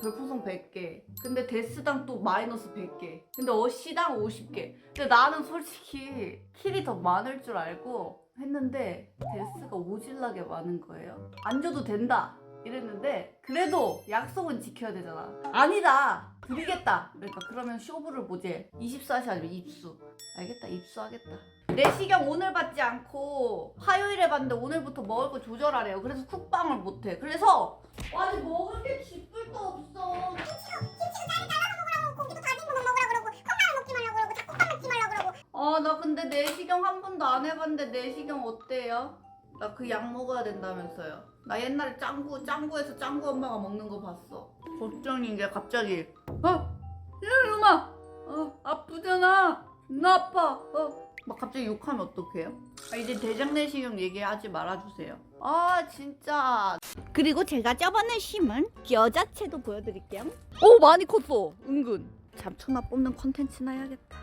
별풍선 100개. 근데 데스당 또 마이너스 100개. 근데 어시당 50개. 근데 나는 솔직히 킬이 더 많을 줄 알고 했는데 데스가 오질나게 많은 거예요. 안 줘도 된다. 이랬는데 그래도 약속은 지켜야 되잖아. 아니다. 드리겠다. 그러니까 그러면 쇼부를 보지. 24시 아니면 입수. 알겠다. 입수하겠다. 내시경 오늘 받지 않고 화요일에 받는데 오늘부터 먹을 거 조절하래요. 그래서 쿡방을 못해. 그래서 아니 먹을 게 쥐뿔도 없어. 아 나 근데 내시경 한 번도 안 해봤는데 내시경 어때요? 나 그 약 먹어야 된다면서요. 나 옛날에 짱구 짱구에서 짱구 엄마가 먹는 거 봤어. 걱정인 게 갑자기 어 이놈아 어 아프잖아 나 아파 어 막 갑자기 욕하면 어떡해요? 아, 이제 대장 내시경 얘기하지 말아주세요. 아 진짜 그리고 제가 저번에 심은 여자체도 보여드릴게요. 오 많이 컸어 은근 잡초나 뽑는 컨텐츠나 해야겠다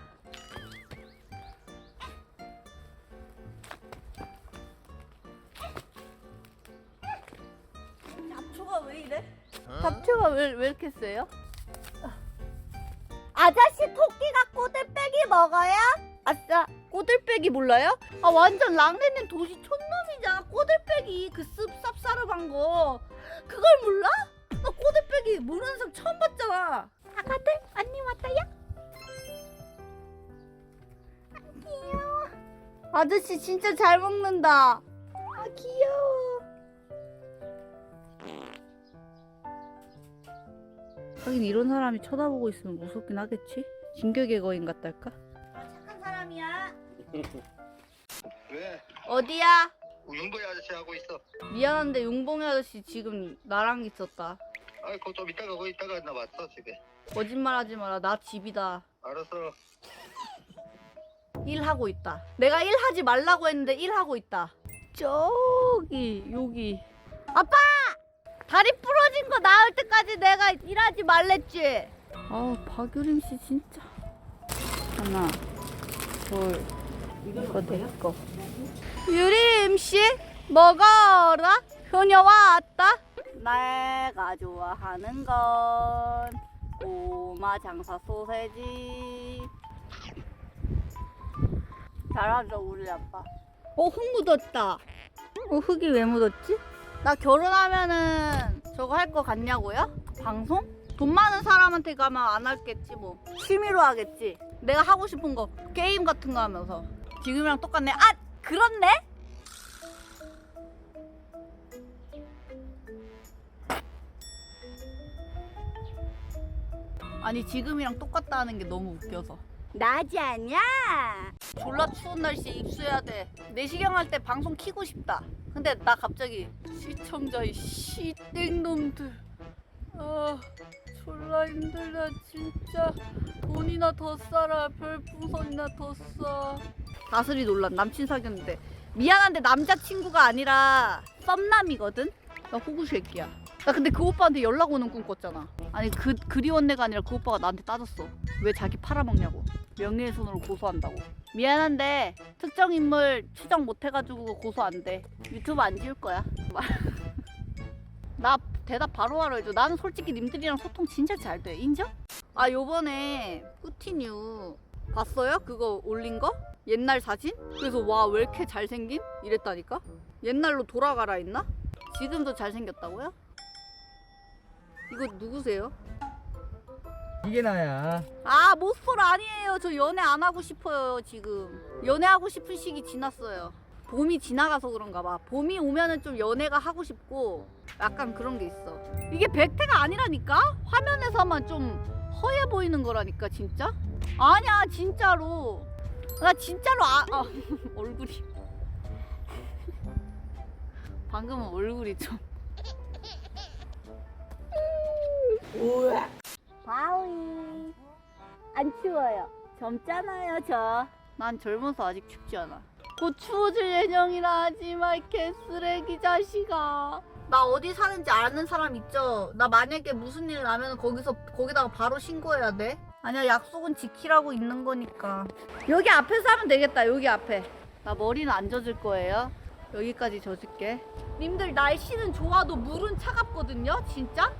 잡초가 왜 이래? 잡초가 왜, 왜 이렇게 세요? 아저씨 토끼가 꼬들빼기 먹어요? 아싸 꼬들빼기 몰라요? 아 완전 랑레는 도시 촌놈이잖아 꼬들빼기 그 습쌉싸름한 거 그걸 몰라? 나 꼬들빼기 모르는 사람 처음 봤잖아 아가들 언니 왔다요? 귀여워. 아저씨 진짜 잘 먹는다 아 귀여워. 하긴 이런 사람이 쳐다보고 있으면 무섭긴 하겠지? 진격의 거인 같달까? 착한 사람이야. 왜? 어디야? 윤보이 아저씨 하고 있어. 미안한데 용봉이 아저씨 지금 나랑 있었다 아이, 그거 좀 이따가 거기 있다가 나 왔어 집에. 거짓말하지 마라 나 집이다 알았어. 일하고 있다 내가 일하지 말라고 했는데 일하고 있다 저기 여기 아빠! 다리 부러진 거 나을 때까지 내가 일하지 말랬지. 아 박유림 씨 진짜. 하나 둘 이거 내거. 유림 씨 먹어라. 효녀 왔다. 내가 좋아하는 건 꼬마 장사 소세지. 잘하죠 우리 아빠? 어 흙 묻었다. 어 흙이 왜 묻었지? 나 결혼하면은 저거 할 거 같냐고요? 방송? 돈 많은 사람한테 가면 안 할겠지 뭐 취미로 하겠지 내가 하고 싶은 거 게임 같은 거 하면서 지금이랑 똑같네 아 그렇네? 아니 지금이랑 똑같다는 게 너무 웃겨서 나지 않냐? 졸라 추운 날씨에 입수해야 돼. 내시경 할 때 방송 키고 싶다. 근데 나 갑자기 시청자 이 시땡놈들. 아 졸라 힘들다 진짜. 돈이나 더 싸라. 별풍선이나 더 싸. 다슬이 논란 남친 사귀었는데 미안한데 남자친구가 아니라 썸남이거든? 나 호구 새끼야. 나 근데 그 오빠한테 연락 오는 꿈 꿨잖아. 아니 그 그리웠네가 아니라 그 오빠가 나한테 따졌어. 왜 자기 팔아먹냐고. 명예훼손으로 고소한다고. 미안한데 특정 인물 추정 못 해가지고 고소 안 돼. 유튜브 안 지울 거야. 나 대답 바로 하라 해줘. 나는 솔직히 님들이랑 소통 진짜 잘 돼. 인정? 아 요번에 꾸티뉴 봤어요? 그거 올린 거? 옛날 사진? 그래서 와 왜 이렇게 잘생김? 이랬다니까? 옛날로 돌아가라 했나? 지금도 잘생겼다고요? 이거 누구세요? 이게 나야. 아 모쏠 아니에요. 저 연애 안 하고 싶어요 지금. 연애하고 싶은 시기 지났어요. 봄이 지나가서 그런가 봐. 봄이 오면은 좀 연애가 하고 싶고 약간 그런 게 있어. 이게 백태가 아니라니까? 화면에서만 좀 허해 보이는 거라니까 진짜? 아니야 진짜로. 나 진짜로 아, 아 얼굴이 방금은 얼굴이 좀 바위. 안 추워요. 젊잖아요 저. 난 젊어서 아직 춥지 않아. 곧 추워질 예정이라 하지마 이 개쓰레기 자식아. 나 어디 사는지 아는 사람 있죠? 나 만약에 무슨 일 나면 거기서 거기다가 바로 신고해야 돼? 아니야 약속은 지키라고 있는 거니까. 여기 앞에서 하면 되겠다 여기 앞에. 나 머리는 안 젖을 거예요. 여기까지 젖을게. 님들 날씨는 좋아도 물은 차갑거든요 진짜?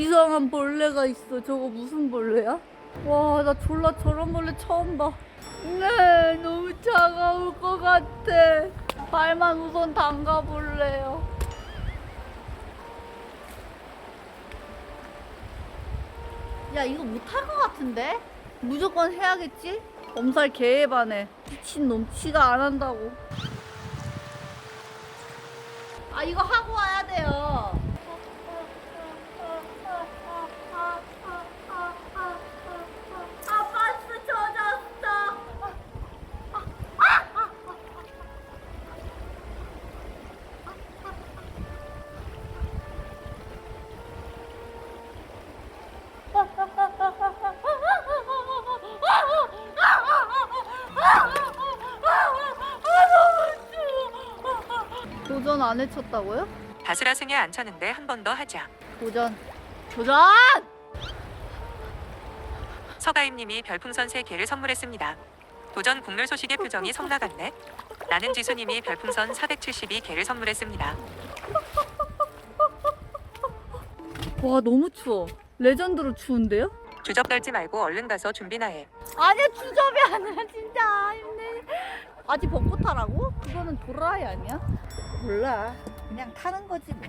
이상한 벌레가 있어. 저거 무슨 벌레야? 와, 나 졸라 저런 벌레 처음 봐. 네, 너무 차가울 것 같아. 발만 우선 담가볼래요. 야, 이거 못할 것 같은데? 무조건 해야겠지? 엄살 개해반해. 미친놈, 치가 안 한다고. 아, 이거 하고 와야 돼요. 아, 버스 젖었어. 도전 안 해쳤다고요? 바스라승에 안 차는데 한 번 더 하자. 도전. 도전! 서가임님이 별풍선 3개를 선물했습니다. 도전 국룰 소식의 표정이 성 나갔네. 나는 지수님이 별풍선 472개를 선물했습니다. 와, 너무 추워. 레전드로 추운데요? 주접 떨지 말고 얼른 가서 준비나 해. 아니야, 주접이 아니라 진짜 힘내. 아직 벚꽃 타라고? 그거는 도라이 아니야? 몰라. 그냥 타는 거지 뭐.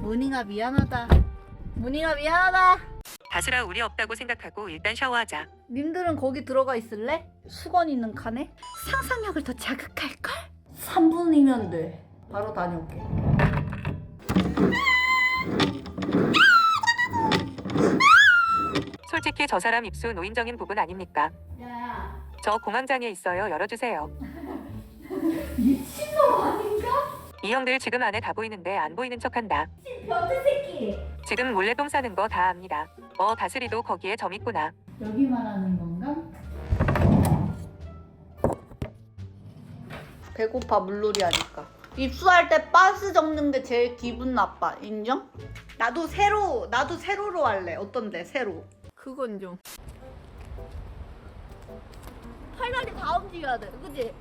문희가 미안하다. 문희가 미안하다. 바스라 우리 없다고 생각하고 일단 샤워하자. 님들은 거기 들어가 있을래? 수건 있는 칸에? 상상력을 더 자극할걸? 3분이면 돼. 바로 다녀올게. 솔직히 저 사람 입수 노인정인 부분 아닙니까? 야, 저 공황장애 있어요. 열어주세요. 미친놈 아닌가? 이 형들 지금 안에 다 보이는데 안 보이는 척한다. 변태 새끼. 지금 몰래 똥 싸는 거 다 압니다. 어 다스리도 거기에 점 있구나. 여기만 하는 건가? 배고파 물놀이 하니까 입수할 때 빠스 적는 게 제일 기분 나빠 인정? 나도 세로 나도 세로로 할래 어떤데 세로 그건 좀 팔다리 다 움직여야 돼 그지?